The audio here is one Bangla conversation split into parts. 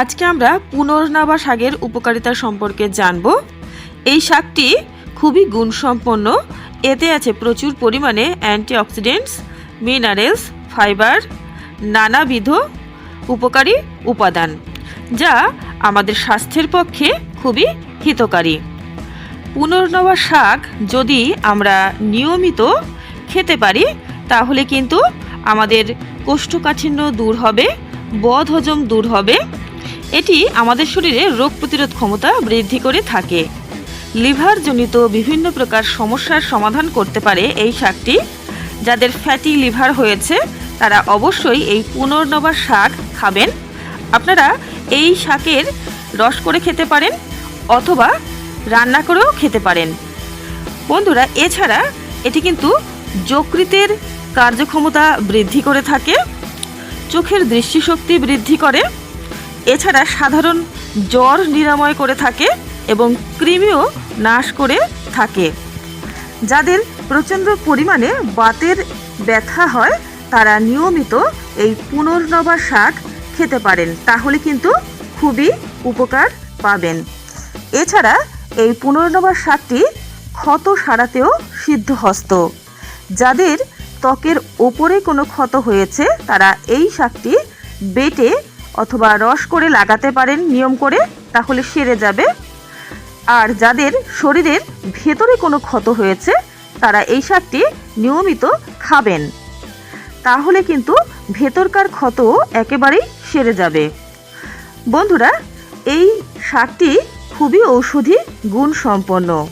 আজকে আমরা পুনর্নাবা শাকের উপকারিতা সম্পর্কে জানব। এই শাকটি খুবই গুণসম্পন্ন। এতে আছে প্রচুর পরিমাণে অ্যান্টিঅক্সিডেন্টস, মিনারেলস, ফাইবার, নানাবিধ উপকারী উপাদান, যা আমাদের স্বাস্থ্যের পক্ষে খুবই হিতকারী। পুনর্নবা শাক যদি আমরা নিয়মিত খেতে পারি, তাহলে কিন্তু আমাদের কোষ্ঠকাঠিন্য দূর হবে বদ হজম দূর হবে এটি আমাদের শরীরে রোগ প্রতিরোধ ক্ষমতা বৃদ্ধি করে থাকে। লিভারজনিত বিভিন্ন প্রকার সমস্যার সমাধান করতে পারে এই শাকটি। যাদের ফ্যাটি লিভার হয়েছে, তারা অবশ্যই এই পুনর্নবা শাক খাবেন। আপনারা এই শাকের রস করে খেতে পারেন অথবা রান্না করেও খেতে পারেন। বন্ধুরা, এছাড়া এটি কিন্তু যকৃতের কার্যক্ষমতা বৃদ্ধি করে থাকে, চোখের দৃষ্টিশক্তি বৃদ্ধি করে এছাড়া সাধারণ জ্বর নিরাময় করে থাকে এবং কৃমিও নাশ করে থাকে। যাদের প্রচণ্ড পরিমাণে বাতের ব্যথা হয়, তারা নিয়মিত এই পুনর্নবা শাক খেতে পারেন, তাহলে কিন্তু খুবই উপকার পাবেন। এছাড়া এই পুনর্নবা শাকটি ক্ষত সারাতেও সিদ্ধহস্ত যাদের ত্বকের ওপরে কোনো ক্ষত হয়েছে, তারা এই শাকটি বেটে অথবা রস করে লাগাতে পারেন নিয়ম করে, তাহলে সেরে যাবে। আর যাদের শরীরের ভেতরে কোনো ক্ষত হয়েছে, তারা এই শাকটি নিয়মিত খাবেন। তাহলে কিন্তু ভেতরকার ক্ষত একেবারেই সেরে যাবে। বন্ধুরা, এই শাকটি খুবই ঔষধি গুণ সম্পন্ন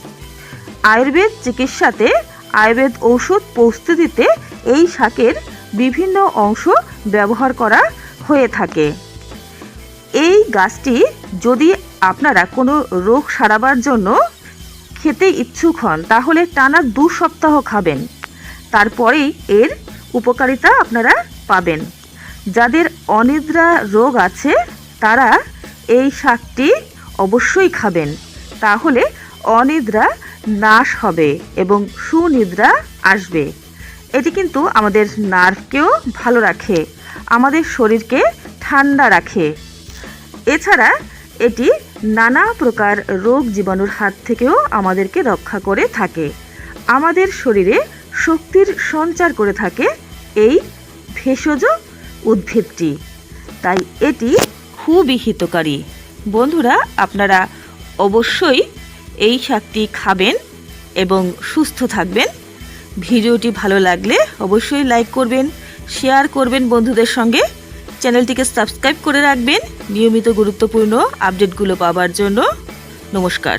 আয়ুর্বেদ চিকিৎসাতে আয়ুর্বেদ ঔষধ প্রস্তুতিতে এই শাকের বিভিন্ন অংশ ব্যবহার করা হয়ে থাকে। এই গাছটি যদি আপনারা কোনো রোগ সারাবার জন্য খেতে ইচ্ছুক হন, তাহলে টানা দু সপ্তাহ খাবেন। তারপরেই এর উপকারিতা আপনারা পাবেন। যাদের অনিদ্রা রোগ আছে, তারা এই শাকটি অবশ্যই খাবেন। তাহলে অনিদ্রা নাশ হবে এবং সুনিদ্রা আসবে। এটি কিন্তু আমাদের নার্ভকেও ভালো রাখে, আমাদের শরীরকে ঠান্ডা রাখে। এছাড়া এটি নানা প্রকার রোগ জীবাণুর হাত থেকেও আমাদেরকে রক্ষা করে থাকে। আমাদের শরীরে শক্তির সঞ্চার করে থাকে এই ভেষজ উদ্ভিদটি। তাই এটি খুবই হিতকারী। বন্ধুরা, আপনারা অবশ্যই এই শাকটি খাবেন এবং সুস্থ থাকবেন। ভিডিওটি ভালো লাগলে অবশ্যই লাইক করবেন, শেয়ার করবেন বন্ধুদের সঙ্গে। চ্যানেলটিকে সাবস্ক্রাইব করে রাখবেন। নিয়মিত গুরুত্বপূর্ণ আপডেটগুলো পাওয়ার জন্য। নমস্কার।